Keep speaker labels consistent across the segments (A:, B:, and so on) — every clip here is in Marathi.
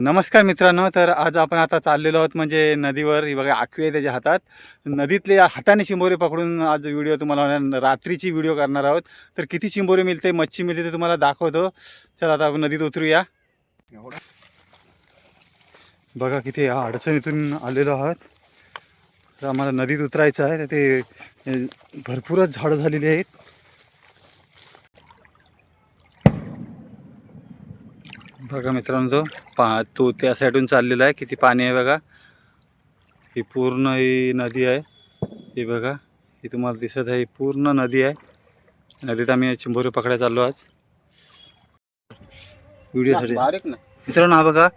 A: नमस्कार मित्रांनो तर आज आपण आता चाललेलो आहोत म्हणजे नदीवर. ही बघा आखवी आहे त्याच्या हातात. नदीतले हाताने चिंबोरे पकडून आज व्हिडिओ तुम्हाला रात्रीची व्हिडिओ करणार आहोत. तर किती चिंबोरे मिळते मच्छी मिळते ते तुम्हाला दाखवतो. चला आता आपण नदीत उतरूया. बघा किती हा अडचणीतून आलेलो आहोत. तर आम्हाला नदीत उतरायचं आहे. तर ते भरपूरच झाडं झालेली आहेत. बघा मित्रांनो तो पा तो त्या साईडून चाललेला आहे. किती पाणी आहे बघा. ही पूर्ण ही नदी आहे. ही बघा ही तुम्हाला दिसत आहे. ही पूर्ण नदी आहे. नदीत आम्ही चिंबोरे पकडायला चाललो आज. व्हिडिओसाठी
B: बारीक नाही
A: मित्रांनो हा बघा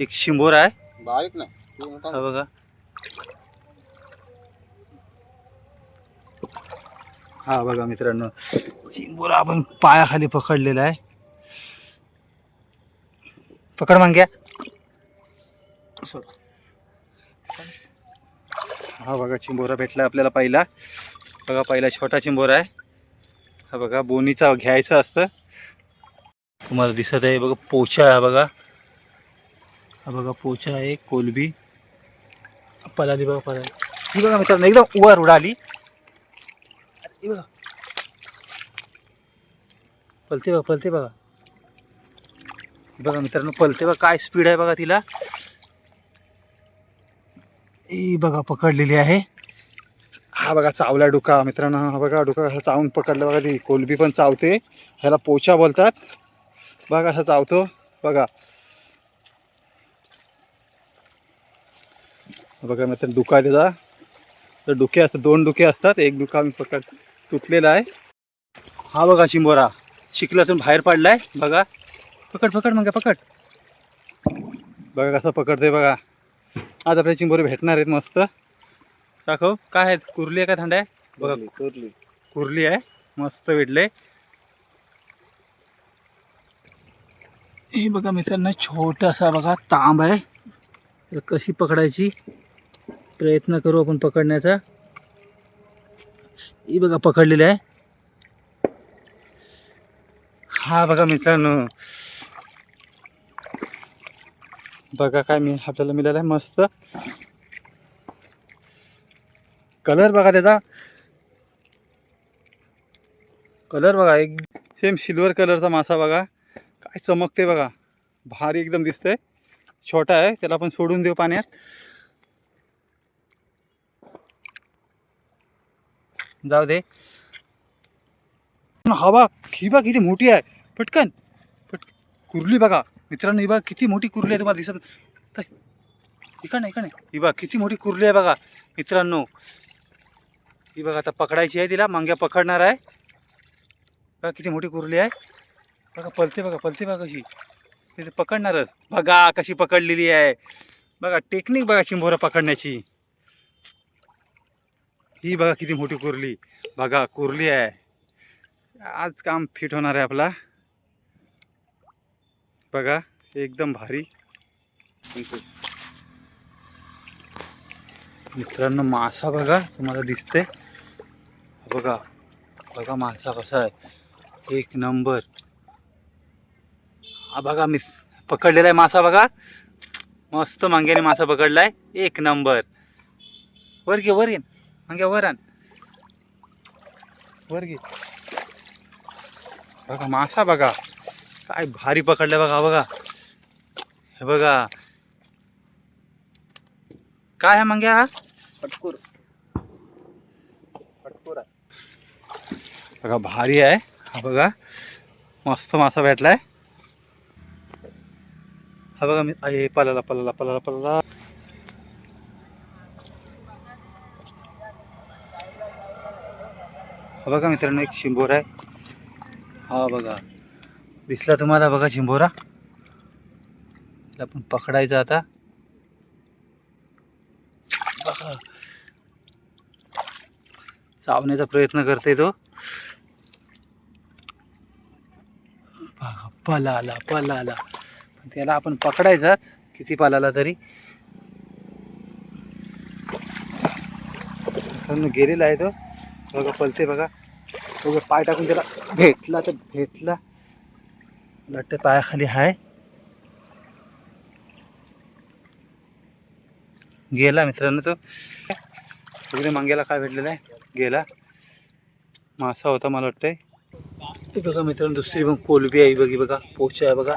A: एक शिंबोर आहे.
B: बारीक मोठा
A: हा बघा. हा बघा मित्रांनो चिंबोरा आपण पायाखाली पकडलेला आहे. पकड मांग्या हा बघा चिंबोरा भेटला आपल्याला पहिला बघा पहिला छोटा चिंबोरा आहे. हा बघा बोनीचा घ्यायचं असतं. तुम्हाला दिसत आहे बघा पोचा आहे बघा. हा बघा पोचा आहे कोलबी. पलाली बघा पलाली. ही बघा मित्रांनो एकदम वर उडाली. बघा. पलते बघा पलते बघा. बघा मित्रांनो पलते बघा काय स्पीड आहे बघा तिला. ही बघा पकडलेली आहे. हा बघा चावला डुका मित्रांनो हा बघा डुका कसा चावून पकडलं बघा ती. कोलबी पण चावते. ह्याला पोचा बोलतात. बघा कसा चावतो. बघा. बघा मित्रांनो डुका आहे त्याचा तर डुके असतात दोन डुके असतात. एक डुका आम्ही पकड तुटलेला आहे. हा बघा चिंबोरा. चिखलातून बाहेर पडलाय. बघा. पकड पकड मग पकड. बघा कसं पकडते बघा. आज आपल्या चिंबोरे भेटणार आहेत मस्त. दाखव काय आहेत? कुर्ली आहे का थंड आहे? बघा
B: कुर्ली
A: कुर्ली. आहे. मस्त भेटले हे बघा मित्रांनो छोटासा बघा तांब आहे. तर कशी पकडायची? प्रयत्न करू आपण पकडण्याचा. ही बघा पकडलेली आहे. हा बघा मित्रांनो बघा काय मी आपल्याला मिळालं आहे मस्त. कलर बघा त्याचा. कलर बघा एक सेम सिल्वर कलरचा मासा बघा. काय चमकते बघा. भारी एकदम दिसतंय. छोटा आहे त्याला आपण सोडून देऊ पाण्यात. जाऊ दे. हवा ही बा किती मोठी आहे. पटकन. पट कुर्ली बघा. मित्रांनो ही बघा किती मोठी कुर्ली आहे तुम्हाला दिसत इकडे इकडे ही बघा किती मोठी कुर्ली आहे बघा मित्रांनो. ही बघा आता पकडायची आहे तिला मांग्या पकडणार आहे. बघा किती मोठी कुर्ली आहे. बघा पलते बघा पलते बघा कशी. तिथे पकडणारच. बघा कशी पकडलेली आहे. बघा टेक्निक बघा चिंबोरा पकडण्याची. ही बघा किती मोठी कुर्ली. बघा कुर्ली आहे. आज काम फिट होणार आहे आपला. बघा एकदम भारी. मित्रांनो मासा बघा तुम्हाला दिसते बघा बघा मासा कसा आहे. एक नंबर. हा बघा मी पकडलेला आहे मासा बघा. मस्त मांग्याने मासा पकडलाय. एक नंबर. वर घे वर ये. मांग्या वर आण. वर घे. बघा मासा बघा. काय भारी पकडलाय बघा बघा। हे बघा। काय आहे मांग्या? हा
B: पटकूर पटकूर आहे.
A: बघा भारी आहे. हा बघा मस्त मासा भेटलाय. हा बघा मी आहे पलाला पलाला पलाला पलाला. हा बघा मित्रांनो एक शिंबोरा आहे. हा बघा. दिसला तुम्हाला बघा शिंबोरा? त्याला आपण पकडायचं आता. बघा चावण्याचा प्रयत्न करते तो. बघा पलाला पलाला. पण त्याला आपण पकडायचाच किती पलाला तरी. गेलेला आहे तो. बघा पलते बघा. बघा पाय टाकून त्याला भेटला तर भेटला. वाटतं पायाखाली आहे गेला मित्रांनो तो. तिकडे मांग्याला काय भेटलेलं आहे? गेला. मासा होता मला वाटतंय. हे बघा मित्रांनो दुसरी पण कोलबी आहे बघी बघा. पोच आहे बघा.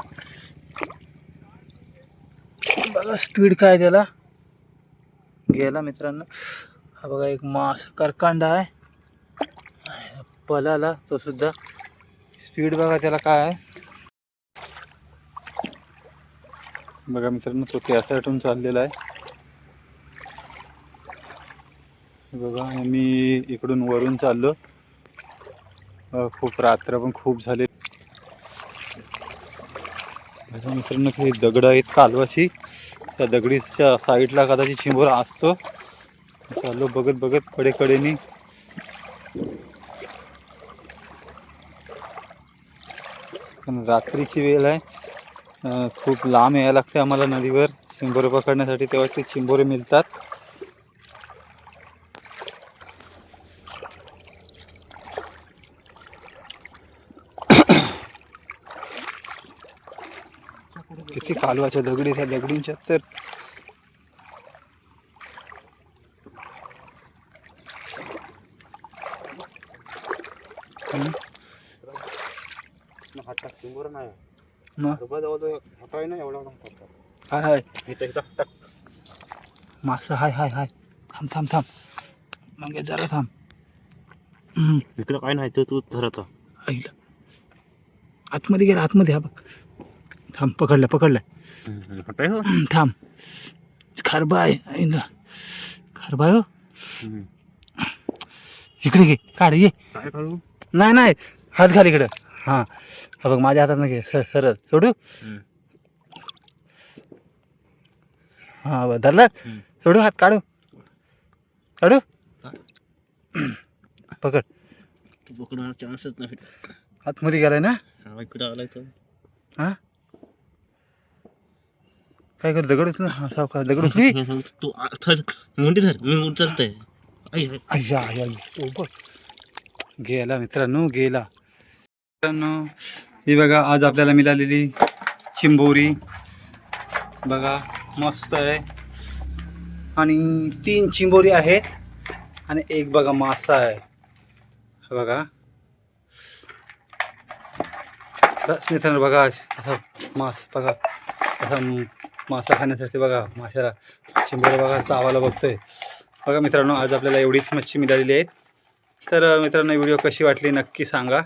A: बघा स्पीड काय त्याला. गेला मित्रांनो. हा बघा एक मास करकांडा आहे. पलाला तो सुद्धा. स्पीड बघा त्याला काय आहे. बघा मित्रांनो तो त्यासाठून चाललेला आहे. बघा मी इकडून वरून चाललो. खूप रात्र पण खूप झाले. मित्रांनो हे दगड आहेत कालवाची त्या दगडीच्या साईडला कदाचित चिंबोरा असतो. चाललो बघत बघत कडेकडेनी. पण रात्रीची वेळ आहे. खूप लांब यायला लागते आम्हाला नदीवर. चिंबोरे पकडण्यासाठी तेव्हा ते चिंबोरे मिळतात. किती कालवाच्या दगडी त्या दगडींच्या तर हम्म.
B: हात टाक चिंबोर नाही नाही एवढा.
A: हाय हाय. मासा हाय हाय हाय. थांब थांब थांब. मग जरा थांब.
B: इकडं काय नाही तर तू धरत
A: आईला आतमध्ये गेला आतमध्ये हा बघ. थांब पकडलं पकडलं.
B: हो
A: थांब. खारबा आहे आईला खारबा हो. इकडे घे काढ ये. नाही नाही. हात घाल इकडं. हां. हा बघ माझ्या हातात घे सर सरळ. सोडू. हां बघ धरलं. सोडू हात काढू? काढू? पकड.
B: पकडून चान्सच नाही.
A: आतमध्ये गेलाय ना?
B: हा
A: काय कर दगड उचलू हां सावकार दगड उचली.
B: तू मुंडी धर. मी उचलतोय. आई आई.
A: गेला मित्रांनो गेला. ही बघा आज आपल्याला मिळालेली चिंबोरी. बघा मस्त आहे. आणि तीन चिंबोरी आहेत आणि एक बघा मासा आहे. बघा. बस मित्रांनो बघा असा मास बघा. असा मासा खाण्यासाठी बघा माशाला चिंबोऱ्या बघा चावायला बघतोय. बघा मित्रांनो आज आपल्याला एवढीच मच्छी मिळालेली आहेत. तर मित्रांनो व्हिडिओ कशी वाटली नक्की सांगा.